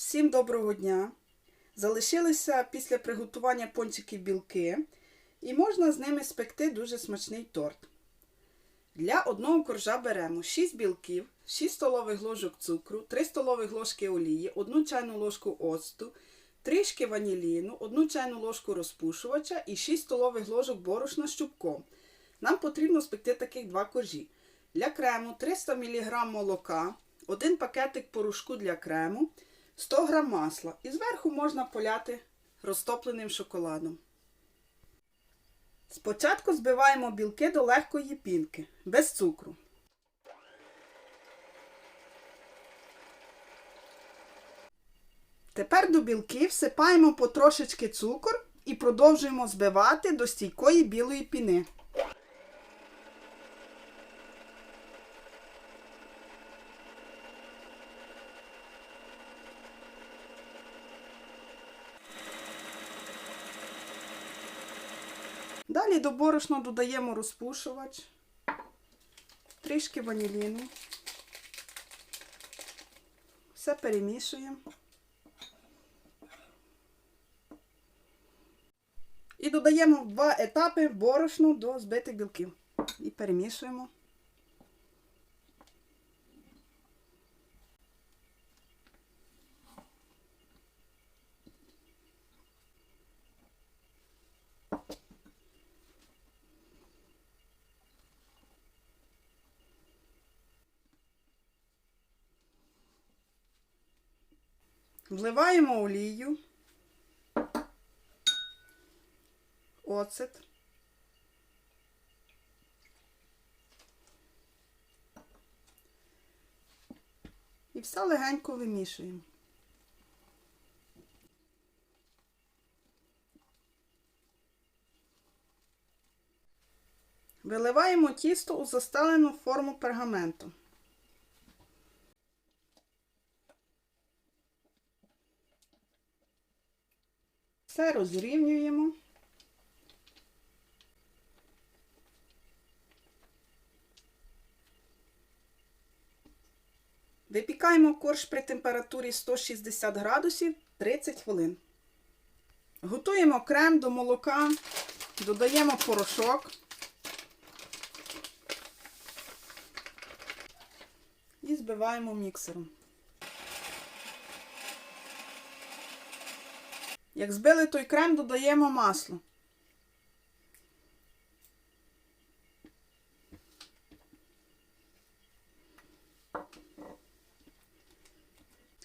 Всім доброго дня! Залишилися після приготування пончиків білки і можна з ними спекти дуже смачний торт. Для одного коржа беремо 6 білків, 6 столових ложок цукру, 3 столових ложки олії, 1 чайну ложку оцту, трішки ваніліну, 1 чайну ложку розпушувача і 6 столових ложок борошна з чубком. Нам потрібно спекти таких два коржі. Для крему 300 мг молока, 1 пакетик порошку для крему, 100 г масла. І зверху можна поляти розтопленим шоколадом. Спочатку збиваємо білки до легкої пінки, без цукру. Тепер до білків всипаємо потрошечки цукор і продовжуємо збивати до стійкої білої піни. Далі до борошна додаємо розпушувач, трішки ваніліну. Все перемішуємо. І додаємо два етапи борошну до збитих білків. І перемішуємо. Вливаємо олію, оцет. І все легенько вимішуємо. Виливаємо тісто у застелену форму пергаменту. Все розрівнюємо. Випікаємо корж при температурі 160 градусів 30 хвилин. Готуємо крем до молока, додаємо порошок і збиваємо міксером. Як збили той крем, додаємо масло.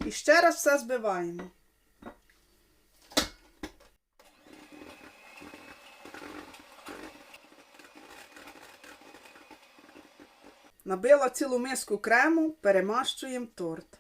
І ще раз все збиваємо. Набила цілу миску крему, перемащуємо торт.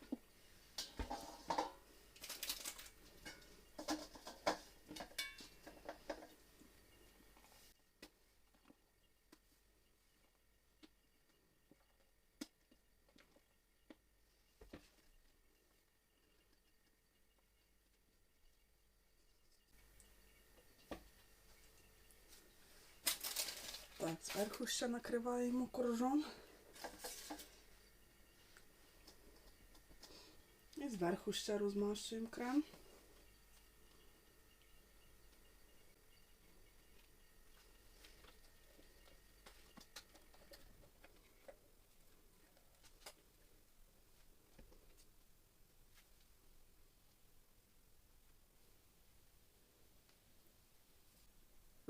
Так, зверху ще накриваємо коржом. І зверху ще розмащуємо крем.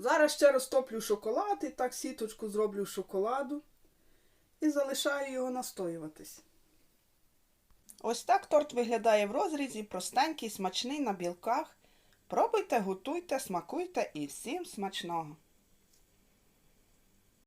Зараз ще розтоплю шоколад і так сіточку зроблю шоколаду і залишаю його настоюватись. Ось так торт виглядає в розрізі, простенький, смачний на білках. Пробуйте, готуйте, смакуйте і всім смачного!